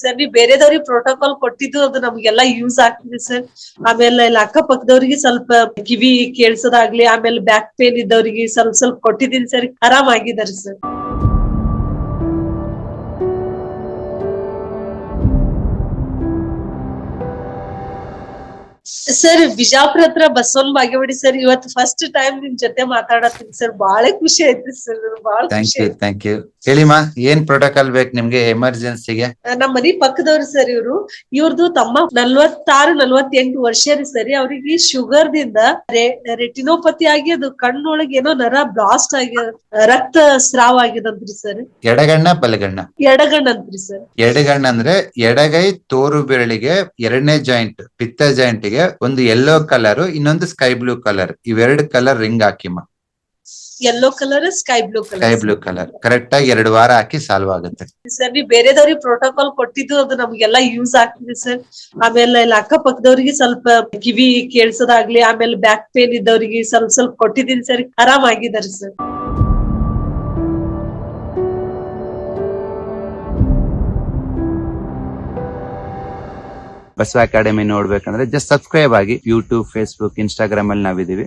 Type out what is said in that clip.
Sir ನೀವು ಬೇರೆದವ್ರಿಗೆ protocol ಕೊಟ್ಟಿದ್ದು ಅದು ನಮ್ಗೆಲ್ಲ ಯೂಸ್ ಆಗ್ತಿದೆ ಸರ್. ಆಮೇಲೆ ಇಲ್ಲಿ ಅಕ್ಕಪಕ್ಕದವ್ರಿಗೆ ಸ್ವಲ್ಪ ಕಿವಿ ಕೇಳಿಸೋದಾಗ್ಲಿ ಆಮೇಲೆ ಬ್ಯಾಕ್ ಪೇನ್ ಇದ್ದವ್ರಿಗೆ ಸ್ವಲ್ಪ ಸ್ವಲ್ಪ ಕೊಟ್ಟಿದ್ದೀನಿ ಸರ್. ಆರಾಮಾಗಿದ್ದಾರೆ ಸರ್. ಸರ್ ಬಿಜಾಪುರ ಹತ್ರ ಬಸವನ್ ಬಾಗೇವಾಡಿ ಸರ್ ಇವತ್ತು ಫಸ್ಟ್ ಟೈಮ್ ನಿಮ್ ಜೊತೆ ಮಾತಾಡತ್ತೀನಿ ಸರ್. ಬಹಳ ಖುಷಿ ಆಯ್ತು ಸರ್. ಬಾಳ ಖುಷಿ ಥ್ಯಾಂಕ್ ಯು ಹೇಳಿಮಾ ಏನ್ ಪ್ರೋಟೋಕಾಲ್ ಬೇಕು ನಿಮ್ಗೆ ಎಮರ್ಜೆನ್ಸಿಗೆ ನಮ್ಮ ಮನಿ ಪಕ್ಕದವ್ರು ಸರ್ ಇವ್ರು. ಇವ್ರದ್ದು ತಮ್ಮ ನಲ್ವತ್ತಾರು ನಲ್ವತ್ತೆಂಟು ವರ್ಷ ರೀ ಸರಿ. ಅವ್ರಿಗೆ ಶುಗರ್ ದಿಂದ ರೆಟಿನೋಪತಿ ಆಗಿ ಅದು ಕಣ್ಣೊಳಗೆ ಏನೋ ನರ ಬ್ಲಾಸ್ಟ್ ಆಗಿ ರಕ್ತ ಸ್ರಾವ ಆಗಿದಂತ್ರಿ ಸರ್. ಎಡಗಣ್ಣ ಬಲಗಣ್ಣ? ಎಡಗಣ್ಣಂತ್ರಿ ಸರ್. ಎಡಗಣ್ಣ ಅಂದ್ರೆ ಎಡಗೈ ತೋರು ಬೆರಳಿಗೆ ಎರಡನೇ ಜಾಯಿಂಟ್ ಪಿತ್ತ ಜಾಯಿಂಟ್ಗೆ ಒಂದು ಯೆಲ್ಲೋ ಕಲರ್ ಇನ್ನೊಂದು ಸ್ಕೈ ಬ್ಲೂ ಕಲರ್ ಇವೆರಡು colour ring ಹಾಕಿಮ್ಮ. Yellow colour sky blue sky colour blue colour correct ಆಗಿ ಎರಡು ವಾರ ಹಾಕಿ ಸಾಲ್ವ್ ಆಗುತ್ತೆ. ಸರ್ ನೀವು ಬೇರೆದವ್ರಿಗೆ ಪ್ರೋಟೋಕಾಲ್ ಕೊಟ್ಟಿದ್ದು ಅದು ನಮ್ಗೆಲ್ಲ ಯೂಸ್ ಆಗ್ತಿದೆ ಸರ್ ಆಮೇಲೆ ಇಲ್ಲಿ ಅಕ್ಕಪಕ್ಕದವ್ರಿಗೆ ಸ್ವಲ್ಪ ಕಿವಿ ಕೇಳಿಸೋದಾಗ್ಲಿ ಆಮೇಲೆ ಬ್ಯಾಕ್ ಪೇನ್ ಇದ್ದವ್ರಿಗೆ ಸ್ವಲ್ಪ ಸ್ವಲ್ಪ ಕೊಟ್ಟಿದ್ದೀನಿ ಸರ್ ಆರಾಮಾಗಿದ್ದಾರೆ ಸರ್ ಬಸವ ಅಕಾಡೆಮಿ ನೋಡ್ಬೇಕಂದ್ರೆ ಜಸ್ಟ್ ಸಬ್ಸ್ಕ್ರೈಬ್ ಆಗಿ ಯೂಟ್ಯೂಬ್ ಫೇಸ್ಬುಕ್ ಇನ್ಸ್ಟಾಗ್ರಾಮ್ ಅಲ್ಲಿ ನಾವಿದೀವಿ